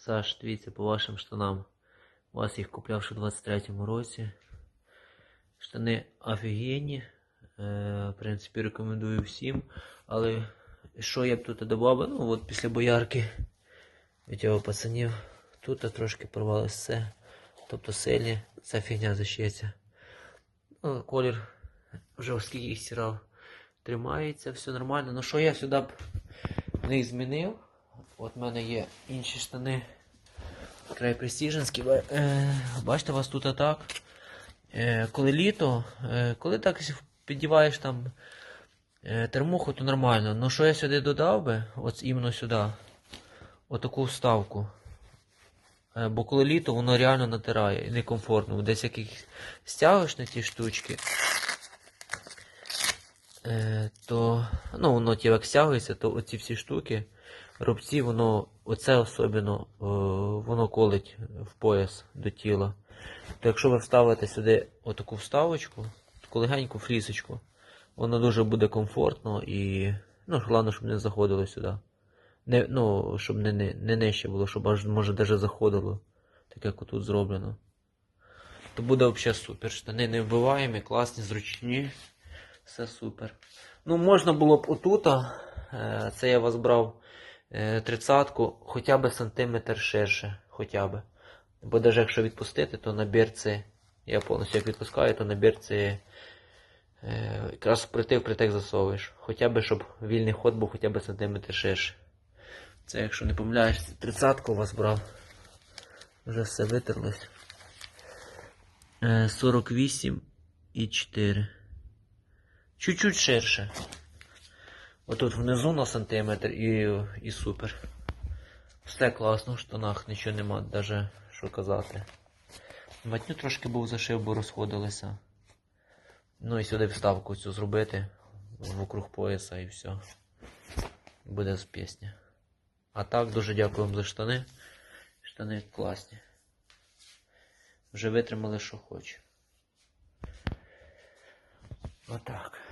Саш, дивіться по вашим штанам. У вас їх купляв ще в 23-му році. Штани офігенні. Е, в принципі, рекомендую всім. Але що я б тут додав? Ну, от після боярки від його пацанів. Тут трошки порвалося все. Тобто сильні, ця фігня защиться. Ну, колір вже оскільки їх стирав. Тримається, все нормально. Ну що я сюди б не змінив? От в мене є інші штани. Край престіженські. Е, бачите, у вас тут атак. Е, коли літо, е, коли так піддіваєш там термуху, то нормально. Ну що я сюди додав би, от іменно сюди, отаку вставку. Бо коли літо, воно реально натирає і некомфортно. Десь яких стягуєш на ті штучки, то ну, воно ті як стягується, то оці всі штуки, рубці, воно, оце особливо, е, воно колить в пояс до тіла. То якщо ви вставите сюди отаку вставочку, таку легеньку флісочку, воно дуже буде комфортно і, ну, головне, щоб не заходило сюди. Не, ну, щоб не, не, не нижче було, щоб аж може даже заходило. Так як отут зроблено. То буде взагалі супер. Штани не вбиваємі, класні, зручні. Все супер. Ну, можна було б отута. е, Це я вас брав е, тридцятку, хоча б сантиметр ширше. Хоча б. Бо навіть якщо відпустити, то на бірці, я повністю як відпускаю, то на бірці е, якраз прийти в притек засовуєш. Хоча б, щоб вільний ход був хоча б сантиметр ширше. Це, якщо не помиляєш, тридцятку вас брав. Вже все витерлось. Е, 48 і 4. Чуть-чуть ширше. Отут внизу на сантиметр і, і супер. Все класно в штанах, нічого нема, навіть що казати. Матню трошки був зашив, бо розходилися. Ну і сюди вставку цю зробити вокруг пояса і все. Буде з пісня. А так, дуже дякую вам за штани. Штани класні. Вже витримали, що хоче. Отак.